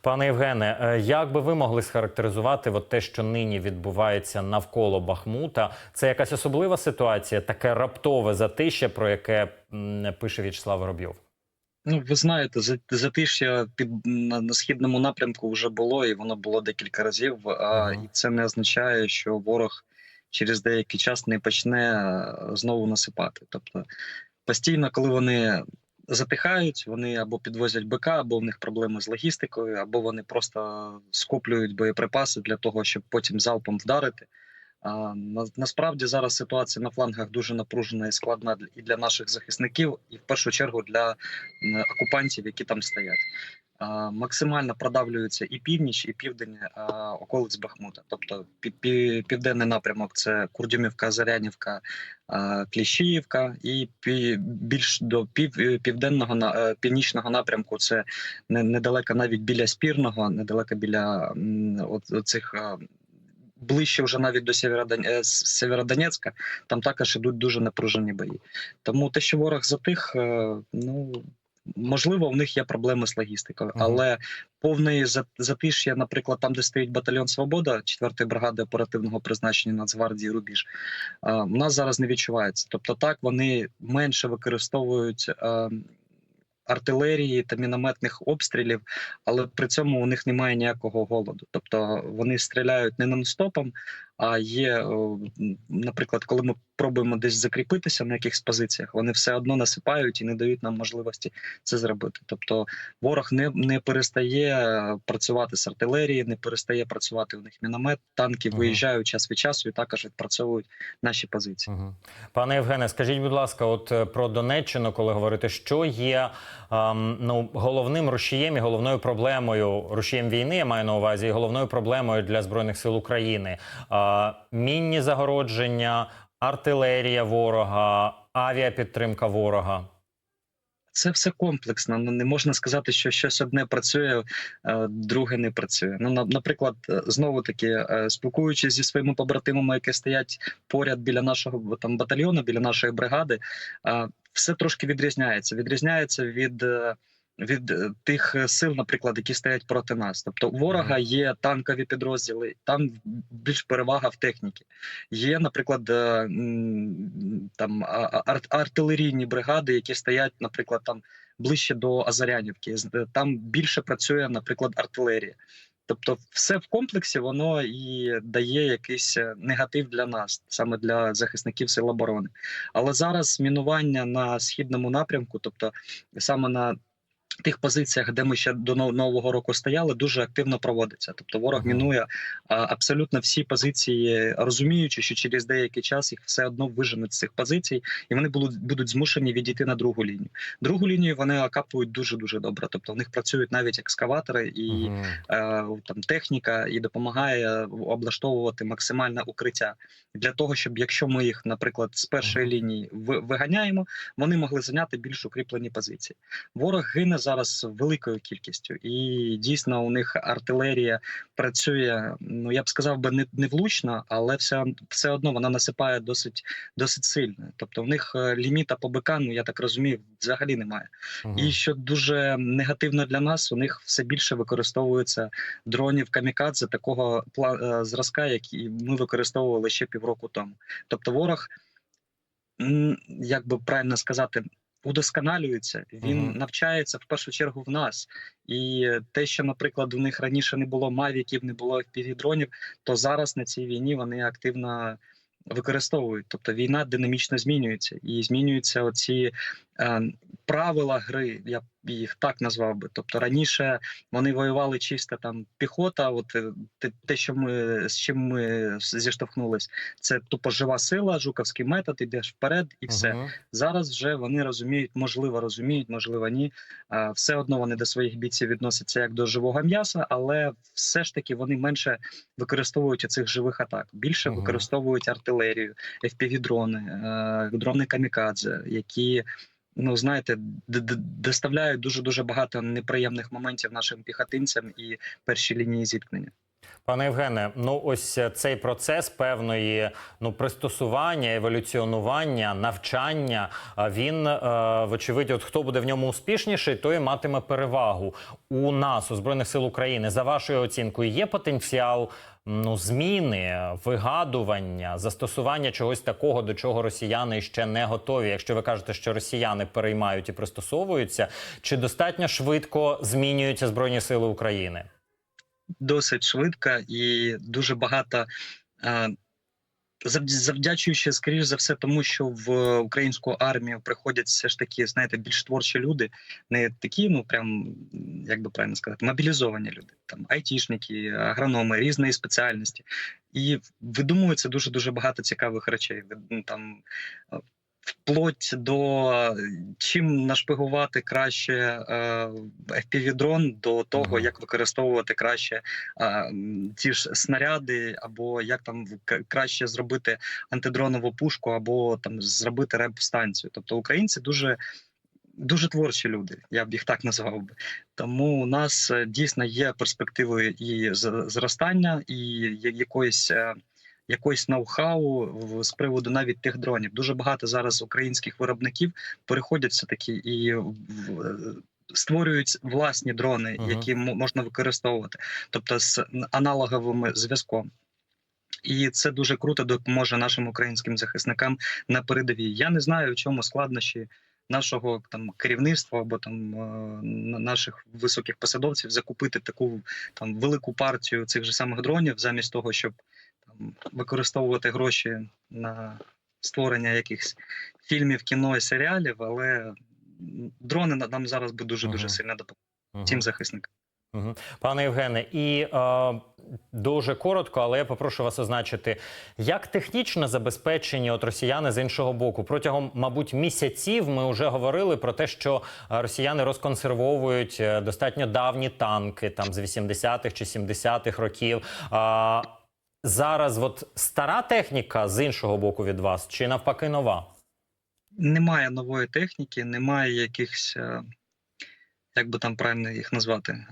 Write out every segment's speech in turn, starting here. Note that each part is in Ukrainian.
Пане Євгене, е, як би ви могли схарактеризувати от те, що нині відбувається навколо Бахмута? Це якась особлива ситуація, таке раптове затище, про яке пише В'ячеслав Воробйов? Ну, ви знаєте, за- затиш'я під на, на східному напрямку вже було, і воно було декілька разів. А і це не означає, що ворог через деякий час не почне е, знову насипати. Тобто постійно, коли вони затихають, вони або підвозять БК, або в них проблеми з логістикою, або вони просто скуплюють боєприпаси для того, щоб потім залпом вдарити. А, на, насправді зараз ситуація на флангах дуже напружена і складна і для наших захисників, і в першу чергу для окупантів, які там стоять. Максимально продавлюється і північ, і південь околиць Бахмута. Тобто пі- пі- південний напрямок це Курдюмівка, Зарянівка, Кліщіївка, і більш до пів, південного е, північного напрямку це не, недалеко навіть біля спірного, недалеко біля цих. Ближче вже навіть до е, Сєвєродонецька, там також ідуть дуже напружені бої. Тому те, що ворог затих, е, ну можливо, в них є проблеми з логістикою, але повний за- затиш'я, наприклад, там, де стоїть батальйон Свобода 4-ї бригади оперативного призначення Нацгвардії Рубіж, е, у нас зараз не відчувається. Тобто, так вони менше використовують. е, Артилерії та мінометних обстрілів, але при цьому у них немає ніякого голоду. Тобто вони стріляють не нон-стопом, а є, наприклад, коли ми пробуємо десь закріпитися на якихось позиціях, вони все одно насипають і не дають нам можливості це зробити. Тобто ворог не, не перестає е, працювати з артилерії, не перестає працювати у них міномет, танки Ага. виїжджають час від часу і також відпрацьовують наші позиції. Угу. Пане Євгене, скажіть, будь ласка, от е, про Донеччину, коли говорите, що є ем, ну, головним рушієм і головною проблемою рушієм війни, я маю на увазі, і головною проблемою для збройних сил України. Е, мінні загородження, артилерія ворога, авіапідтримка ворога. Це все комплексно. Ну не можна сказати, що щось одне працює, е, друге не працює. Ну, наприклад, е, знову таки, е, спілкуючись зі своїми побратимами, які стоять поряд біля нашого там батальйону, біля нашої бригади, все трошки відрізняється. Відрізняється від. Від е, тих е, сил, наприклад, які стоять проти нас, тобто у ворога є танкові підрозділи, там більш перевага в техніці. Є, наприклад, е, там а- а- ар- артилерійні бригади, які стоять, наприклад, там ближче до Азарянівки. Там більше працює, наприклад, артилерія. Тобто, все в комплексі воно і дає якийсь негатив для нас, саме для захисників сил оборони. Але зараз мінування на східному напрямку, тобто саме на тих позиціях, де ми ще до нового року стояли, дуже активно проводиться. Тобто ворог мінує а, абсолютно всі позиції, розуміючи, що через деякий час їх все одно виженуть з цих позицій, і вони будуть будуть змушені відійти на другу лінію. Другу лінію вони окапують дуже дуже добре. Тобто в них працюють навіть екскаватори і Мгм. е, там техніка і допомагає облаштовувати максимальне укриття для того, щоб якщо ми їх, наприклад, з першої лінії виганяємо, вони могли зайняти більш укріплені позиції. Ворог гине зараз великою кількістю, і дійсно у них артилерія працює. Ну я б сказав би не, не влучно, але все, все одно вона насипає досить досить сильно. Тобто, в них е, ліміта по БК, ну я так розумію, взагалі немає. Мгм. І що дуже негативно для нас, у них все більше використовується дронів камікадзе такого е, зразка, які ми використовували ще півроку тому. Тобто, ворог, як би правильно сказати, удосконалюється, він Мгм. навчається в першу чергу в нас. І те, що, наприклад, у них раніше не було мавіків, не було півдронів, то зараз на цій війні вони активно використовують. Тобто війна динамічно змінюється і змінюються оці правила гри. Я б їх так назвав би. Тобто раніше вони воювали чисто там піхота. От е, те, що ми з чим ми зіштовхнулись, це тупо жива сила, жуковський метод, ідеш вперед, і все. Мгм. Зараз вже вони розуміють, можливо, розуміють, можливо, ні. Все одно вони до своїх бійців відносяться як до живого м'яса, але все ж таки вони менше використовують цих живих атак. Більше Мгм. використовують артилерію, FPV-дрони, е, дрони камікадзе, які. Ну, знаєте, доставляють дуже дуже багато неприємних моментів нашим піхотинцям і першій лінії зіткнення. Пане Євгене, ну ось цей процес певної ну пристосування, еволюціонування, навчання. Він е, вочевидь, от хто буде в ньому успішніший, той матиме перевагу у нас, у збройних сил України. За вашою оцінкою, є потенціал ну зміни, вигадування, застосування чогось такого, до чого росіяни ще не готові. Якщо ви кажете, що росіяни переймають і пристосовуються, чи достатньо швидко змінюються збройні сили України? Досить швидко і дуже багато. Завд- Завдячуючи, скоріш за все, тому що в українську армію приходять все ж таки, знаєте, більш творчі люди, не такі, ну прям як би правильно сказати, мобілізовані люди, там айтішники, агрономи різної спеціальності, і видумується дуже дуже багато цікавих речей. Ну, Там вплоть до е, чим нашпигувати краще е, FPV-дрон, до того, як використовувати краще м, ті ж снаряди, або як там краще зробити антидронову пушку, або там зробити реп-станцію. Тобто українці дуже. Дуже творчі люди, я б їх так назвав би. Тому у нас е, дійсно є перспективи і зростання, і якоїсь якоїсь ноу-хау з приводу навіть тих дронів. Дуже багато зараз українських виробників переходять все таки і в- створюють власні дрони, Мгм. які можна використовувати, тобто з аналоговим зв'язком. І це дуже круто допоможе нашим українським захисникам на передовій. Я не знаю, в чому складнощі нашого там керівництва або там е, наших високих посадовців закупити таку там велику партію цих же самих дронів, замість того, щоб використовувати гроші на створення якихось фільмів, кіно і серіалів. Але дрони на- нам зараз би дуже дуже Мгм. сильно допомогли Мгм. цим захисникам. Пане Євгене, і е, дуже коротко, але я попрошу вас означити, як технічно забезпечені от росіяни з іншого боку. Протягом, мабуть, місяців ми вже говорили про те, що е, росіяни розконсервовують е, достатньо давні танки, там з 80-х чи 70-х років. А зараз, от стара техніка з іншого боку від вас, чи навпаки нова? Немає нової техніки, немає якихось, е, як би там правильно їх назвати,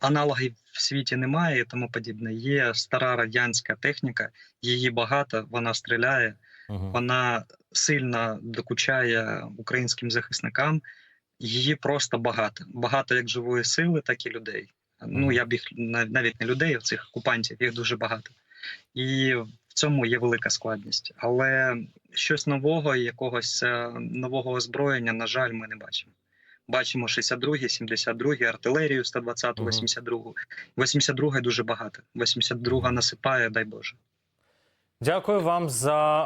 аналогів в світі немає і тому подібне. Є стара радянська техніка, її багато, вона стріляє, Мгм. вона сильно докучає українським захисникам. Її просто багато. Багато як живої сили, так і людей. Ну я б їх навіть не людей, а цих окупантів, їх дуже багато. І в цьому є велика складність. Але щось нового, якогось е, нового озброєння, на жаль, ми не бачимо. Бачимо 62-й, 72-й, артилерію 120-ту, Мгм. 82-гу. 82-га дуже багато. 82-га насипає, дай Боже. Дякую вам за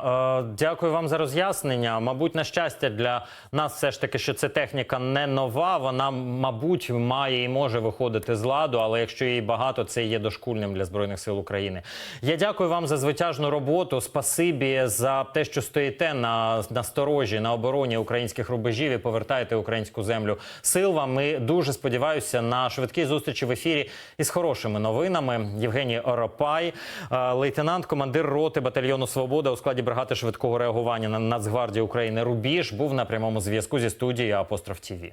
е, дякую вам за роз'яснення. Мабуть, на щастя, для нас все ж таки, що це техніка не нова. Вона, мабуть, має і може виходити з ладу, але якщо її багато, це є дошкульним для збройних сил України. Я дякую вам за звитяжну роботу. Спасибі за те, що стоїте на, на сторожі на обороні українських рубежів і повертаєте українську землю. Сил вам і дуже сподіваюся на швидкі зустрічі в ефірі із хорошими новинами. Євгеній Оропай, е, лейтенант, командир роти батальйону Свобода у складі бригади швидкого реагування на Нацгвардії України Рубіж був на прямому зв'язку зі студією Апостроф ТІВІ.